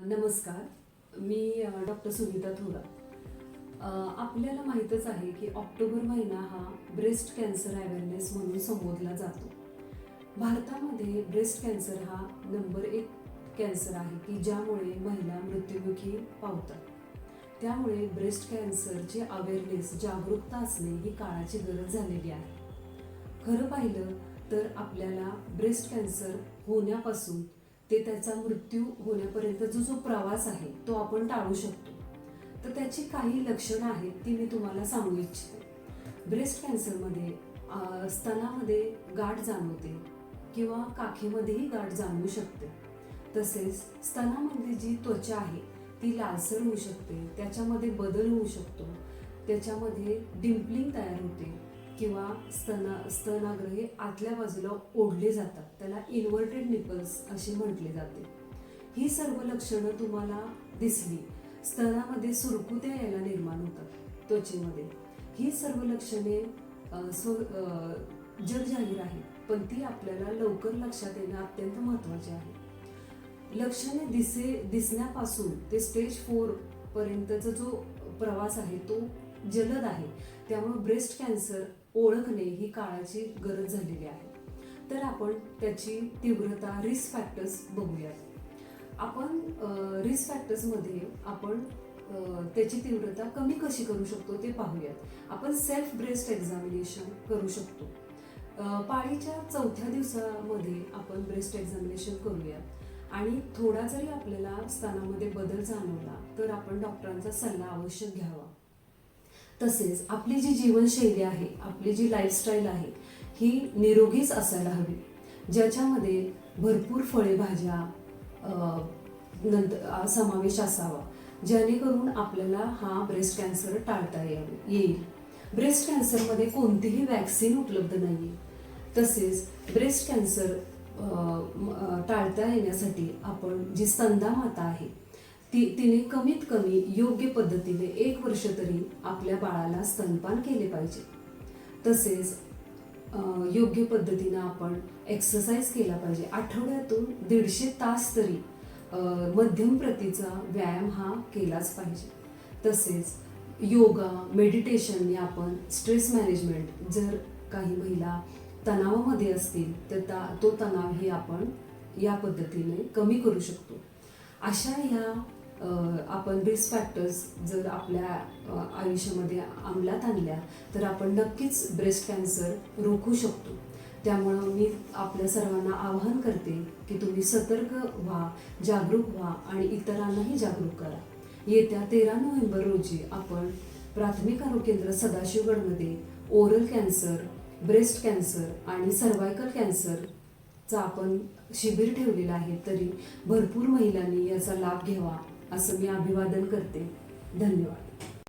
नमस्कार मी डॉक्टर सुनीता थोरा आपल्याला माहीतच आहे की ऑक्टोबर महिना हा ब्रेस्ट कॅन्सर अवेअरनेस म्हणून संबोधला जातो. भारतामध्ये ब्रेस्ट कॅन्सर हा नंबर एक कॅन्सर आहे की ज्यामुळे महिला मृत्युमुखी पावतात. त्यामुळे ब्रेस्ट कॅन्सरची अवेअरनेस जागरूकता असणे ही काळाची गरज झालेली आहे. खरं पाहिलं तर आपल्याला ब्रेस्ट कॅन्सर होण्यापासून ते त्याचा मृत्यू होण्यापर्यंत जो जो प्रवास आहे तो आपण टाळू शकतो. तर त्याची काही लक्षणं आहेत ती मी तुम्हाला सांगू इच्छिते. ब्रेस्ट कॅन्सरमध्ये स्तनामध्ये गाठ जाणवते किंवा काखेमध्येही गाठ जाणवू शकते. तसेच स्तनामध्ये जी त्वचा आहे ती लालसर होऊ शकते त्याच्यामध्ये बदल होऊ शकतो त्याच्यामध्ये डिम्पलिंग तयार होते. किंवा स्तना स्तनाग्रहे आतल्या बाजूला ओढले जातात. त्याला इन्व्हर्टेड निपल्स असे म्हटले जाते. ही सर्व लक्षणं तुम्हाला दिसली. स्तनामध्ये सुरकुत्या यायला निर्माण होतात त्वचेमध्ये. ही सर्व लक्षणे जगजाहीर आहेत पण ती आपल्याला लवकर लक्षात येणं अत्यंत महत्त्वाचे आहे. लक्षणे दिसे दिसण्यापासून ते स्टेज फोर पर्यंतचा जो प्रवास आहे तो जलद आहे. त्यामुळे ब्रेस्ट कॅन्सर ओळखणे ही काळाची गरज झालेली आहे. तर आपण त्याची तीव्रता रिस्क फॅक्टर्स बघूयात. आपण रिस्क फॅक्टर्समध्ये आपण त्याची तीव्रता कमी कशी करू शकतो ते पाहूयात. आपण सेल्फ ब्रेस्ट एक्झामिनेशन करू शकतो. पाळीच्या चौथ्या दिवसामध्ये आपण ब्रेस्ट एक्झामिनेशन करूयात. आणि थोडा जरी आपल्याला स्तनामध्ये बदल जाणवला तर आपण डॉक्टरांचा सल्ला आवश्यक घ्यावा. तसेच आपली जी जीवनशैली आहे आपली जी लाईफस्टाईल आहे ही निरोगीच असायला हवी. ज्याच्यामध्ये भरपूर फळे भाज्या नंतर समावेश असावा. जेणेकरून आपल्याला हा ब्रेस्ट कॅन्सर टाळता येईल. ब्रेस्ट कॅन्सरमध्ये कोणतीही वॅक्सिन उपलब्ध नाही आहे तसेच ब्रेस्ट कॅन्सर टाळता येण्यासाठी आपण जी स्तंदा माता आहे ती तिने कमीत कमी योग्य पद्धतीने एक वर्ष तरी आपल्या बाळाला स्तनपान केले पाहिजे. तसेच योग्य पद्धतीनं आपण एक्सरसाइज केला पाहिजे. आठवड्यातून दीडशे तास तरी मध्यम प्रतीचा व्यायाम हा केलाच पाहिजे. तसेच योगा मेडिटेशनने आपण स्ट्रेस मॅनेजमेंट जर काही महिला तणावामध्ये असतील तर ता तो तणावही आपण या पद्धतीने कमी करू शकतो. अशा ह्या आपण रिस्क फॅक्टर्स जर आपल्या आयुष्यामध्ये अंमलात आणल्या तर आपण नक्कीच ब्रेस्ट कॅन्सर रोखू शकतो. त्यामुळं मी आपल्या सर्वांना आवाहन करते की तुम्ही सतर्क व्हा जागरूक व्हा आणि इतरांनाही जागरूक करा. येत्या तेरा नोव्हेंबर रोजी आपण प्राथमिक आरोग्य केंद्र सदाशिवगडमध्ये ओरल कॅन्सर ब्रेस्ट कॅन्सर आणि सर्वायकल कॅन्सरचा आपण शिबिर ठेवलेलं आहे. तरी भरपूर महिलांनी याचा लाभ घ्यावा. असं मी अभिवादन करते. धन्यवाद.